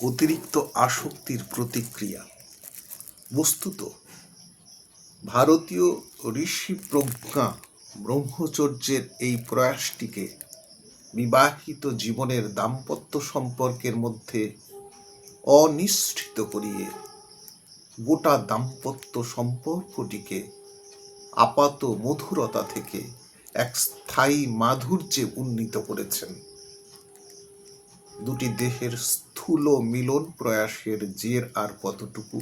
অতিরিক্ত আসক্তির প্রতিক্রিয়া। বস্তুত, ভারতীয় ঋষি প্রজ্ঞা ব্রহ্মচর্যের এই প্রয়াসটিকে বিবাহিত জীবনের দাম্পত্য সম্পর্কের মধ্যে অনিশ্চিত করিয়ে গোটা দাম্পত্য সম্পর্কটিকে আপাত মধুরতা থেকে এক স্থায়ী মাধুর্যে উন্নীত করেছেন। দুটি দেহের স্থূল মিলন প্রয়াসের জের আর কতটুকু?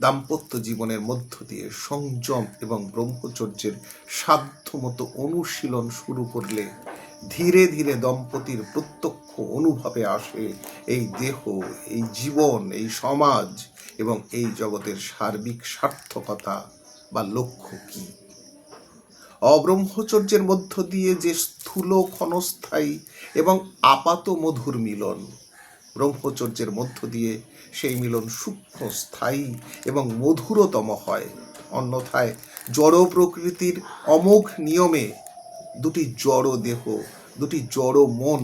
দাম্পত্য জীবনের মধ্য দিয়ে সংযম এবং ব্রহ্মচর্যের সাধ্যমতো অনুশীলন শুরু করলে ধীরে ধীরে দম্পতির প্রত্যক্ষ অনুভবে আসে এই দেহ, এই জীবন, এই সমাজ এবং এই জগতের সার্বিক সার্থকতা বা লক্ষ্য কী? অব্রহ্মচর্যের মধ্য দিয়ে যে স্থূল ক্ষণস্থায়ী এবং আপাত মধুর মিলন ব্রহ্মচর্যের মধ্য দিয়ে সেই মিলন সূক্ষ্ম, স্থায়ী এবং মধুরতম হয়। অন্যথায় জড় প্রকৃতির অমোঘ নিয়মে দুটি জড় দেহ, দুটি জড় মন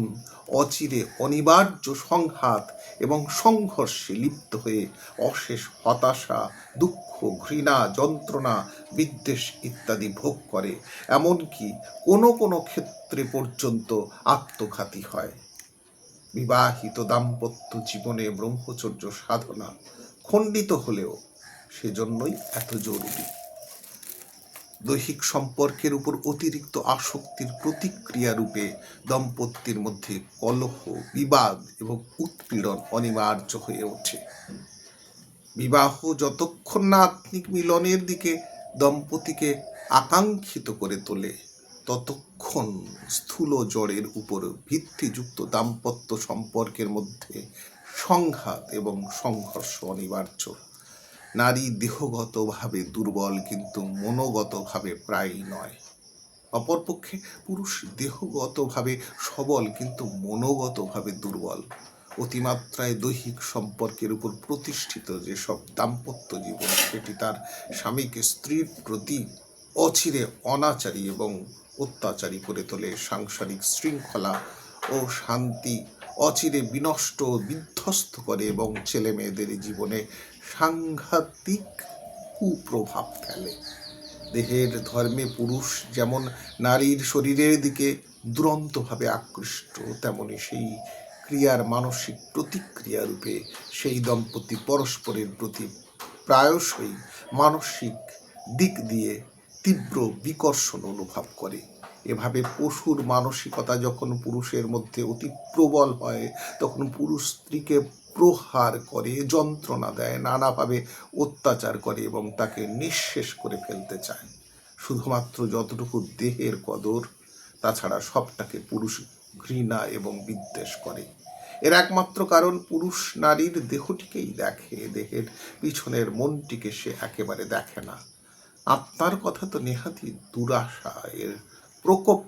অচিরে অনিবার্য সংঘাত এবং সংঘর্ষে লিপ্ত হয়ে অশেষ হতাশা, দুঃখ, ঘৃণা, যন্ত্রণা, বিদ্বেষ ইত্যাদি ভোগ করে, এমনকি কোনো কোনো ক্ষেত্রে পর্যন্ত আত্মঘাতী হয়। বিবাহিত দাম্পত্য জীবনে ব্রহ্মচর্য সাধনা খণ্ডিত হলেও সেজন্যই এত জরুরি। দৈহিক সম্পর্কের উপর অতিরিক্ত আসক্তির প্রতিক্রিয়া রূপে দম্পতির মধ্যে কলহ, বিবাদ এবং উৎপীড়ন অনিবার্য হয়ে ওঠে। বিবাহ যতক্ষণ না আত্মিক মিলনের দিকে দম্পতিকে আকাঙ্ক্ষিত করে তোলে ততক্ষণ স্থূল জড়ের উপর ভিত্তিযুক্ত দাম্পত্য সম্পর্কের মধ্যে সংঘাত এবং সংঘর্ষ অনিবার্য। নারী দেহগতভাবে দুর্বল কিন্তু মনোগতভাবে প্রায়ই নয়। অপরপক্ষে পুরুষ দেহগতভাবে সবল কিন্তু মনোগতভাবে দুর্বল। অতিমাত্রায় দৈহিক সম্পর্কের উপর প্রতিষ্ঠিত যেসব দাম্পত্য জীবন, সেটি তার স্বামীকে স্ত্রীর প্রতি অচিরে অনাচারী এবং অত্যাচারী করে তোলে সাংসারিক শৃঙ্খলা ও শান্তি। অচিরে বিনষ্ট, বিধ্বস্ত করে এবং ছেলে মেয়েদের জীবনে সাংঘাতিক কুপ্রভাব ফেলে। দেহের ধর্মে পুরুষ যেমন নারীর শরীরের দিকে দুরন্তভাবে আকৃষ্ট, তেমনি সেই ক্রিয়ার মানসিক প্রতিক্রিয়া রূপে সেই দম্পতি পরস্পরের প্রতি প্রায়শই মানসিক দিক দিয়ে তীব্র বিকর্ষণ অনুভব করে। এভাবে পশুর মানসিকতা যখন পুরুষের মধ্যে অতি প্রবল হয়, তখন পুরুষ স্ত্রীকে প্রহার করে, যন্ত্রণা দেয়, নানাভাবে অত্যাচার করে এবং তাকে নিঃশেষ করে ফেলতে চায়। শুধুমাত্র যতটুকু দেহের কদর, তাছাড়া সবটাকে পুরুষ ঘৃণা এবং বিদ্বেষ করে। এর একমাত্র কারণ, পুরুষ নারীর দেহটিকেই দেখে, দেহের পিছনের মনটিকে সে একেবারে দেখে না। আত্মার কথা তো নেহাতি দুরাশা। এর প্রকোপ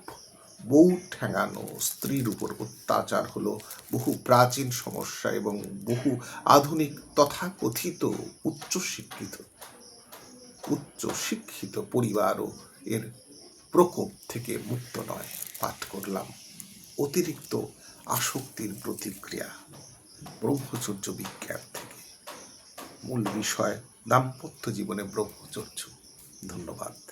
বউ ঠেঙানো, স্ত্রীর উপর অত্যাচার হলো বহু প্রাচীন সমস্যা এবং বহু আধুনিক তথাকথিত উচ্চশিক্ষিত উচ্চ শিক্ষিত পরিবারও এর প্রকোপ থেকে মুক্ত নয়, পাঠ করলাম। অতিরিক্ত আসক্তির প্রতিক্রিয়া ব্রহ্মচর্য বিজ্ঞান থেকে। মূল বিষয়, দাম্পত্য জীবনে ব্রহ্মচর্য। ধন্যবাদ।